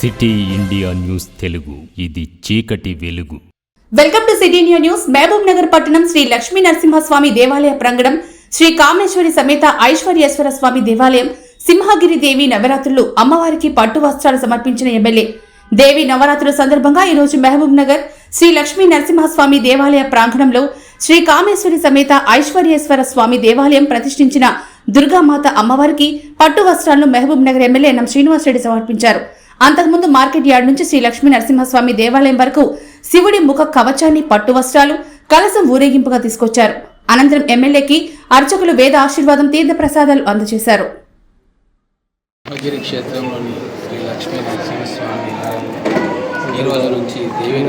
City India news Telugu. ఇది చీకటి వెలుగు. Welcome to city India news. Mahabubnagar పట్టణం శ్రీ లక్ష్మీ నరసింహస్వామి దేవాలయ ప్రాంగణం శ్రీ కామేశ్వరి సమేత ఐశ్వర్యేశ్వర స్వామి దేవాలయం సింహగిరి దేవి నవరాత్రులు అమ్మవారికి పట్టు వస్త్రాలు సమర్పించిన ఎమ్మెల్యే. దేవి నవరాత్రుల సందర్భంగా ఈ రోజు మహబూబ్ నగర్ శ్రీ లక్ష్మీ నరసింహస్వామి దేవాలయ ప్రాంగణంలో శ్రీ కామేశ్వరి సమేత ఐశ్వర్యేశ్వర స్వామి దేవాలయం ప్రతిష్ఠించిన దుర్గామాత అమ్మవారికి పట్టు వస్త్రాలను Mahabubnagar MLA NM Srinivasa Reddy సమర్పించారు. అంతకుముందు మార్కెట్ యార్డ్ నుంచి శ్రీ లక్ష్మీ నరసింహస్వామి దేవాలయం వరకు శివుడి ముఖ కవచాన్ని పట్టు వస్త్రాలు కలసం ఊరేగింపుగా తీసుకొచ్చారు. అనంతరం ఎమ్మెల్యేకి అర్చకులు వేద ఆశీర్వాదం తీర్థ ప్రసాదాలు అందజేశారు. క్షేత్రంలోని శ్రీ లక్ష్మీ నరసింహస్వామి ఈ రోజు నుంచి దేవి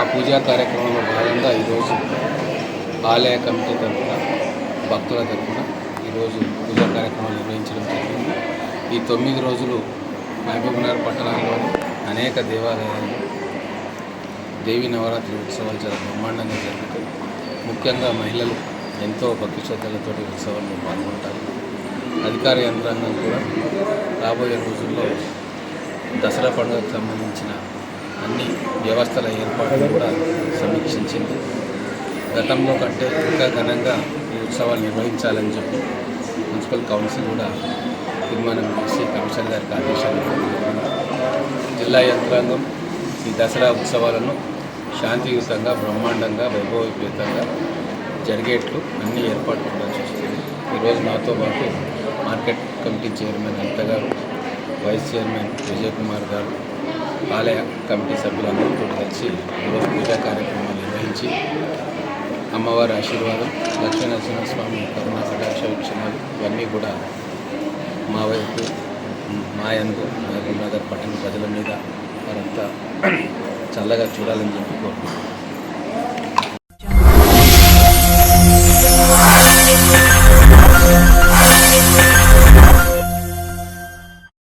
ఆ పూజా కార్యక్రమంలో భాగంగా ఈరోజు ఆలయ కమిటీ తరఫున భక్తుల తరఫున ఈరోజు పూజా కార్యక్రమాలు నిర్వహించడం జరిగింది. ఈ తొమ్మిది రోజులు మహబూబ్నగర్ పట్టణంలోని అనేక దేవాలయాలు దేవి నవరాత్రి ఉత్సవాలు చాలా బ్రహ్మాండంగా జరుగుతాయి. ముఖ్యంగా మహిళలు ఎంతో భక్తి శ్రద్ధలతో ఉత్సవాల్లో పాల్గొంటారు. అధికార యంత్రాంగం కూడా రాబోయే రోజుల్లో దసరా పండుగకు సంబంధించిన అన్ని వ్యవస్థల ఏర్పాట్లు కూడా సమీక్షించింది. గతంలో కంటే ఇంకా ఘనంగా ఈ ఉత్సవాలు నిర్వహించాలని చెప్పి మున్సిపల్ కౌన్సిల్ కూడా తీర్మానం చేసి కమిషనర్ గారికి ఆదేశాలు జిల్లా యంత్రాంగం ఈ దసరా ఉత్సవాలను శాంతియుతంగా బ్రహ్మాండంగా వైభవపేతంగా జరిగేట్లు అన్ని ఏర్పాట్లు కూడా చేస్తుంది ఈరోజు నాతో పాటు మార్కెట్ కమిటీ చైర్మన్ అంత గారు వైస్ చైర్మన్ విజయ్ కుమార్ గారు ఆలయ కమిటీ సభ్యులందరితో కలిసి ఈరోజు పూజా కార్యక్రమాలు నిర్వహించి అమ్మవారి ఆశీర్వాదం లక్ష్మీ స్వామి కరుణా కటాక్ష ఇవన్నీ కూడా మా వైపు మా యందు మహబూబ్ నగర్ పట్టణ ప్రజల మీద వారంతా చల్లగా చూడాలని చెప్పి కోరుకుంటున్నాను.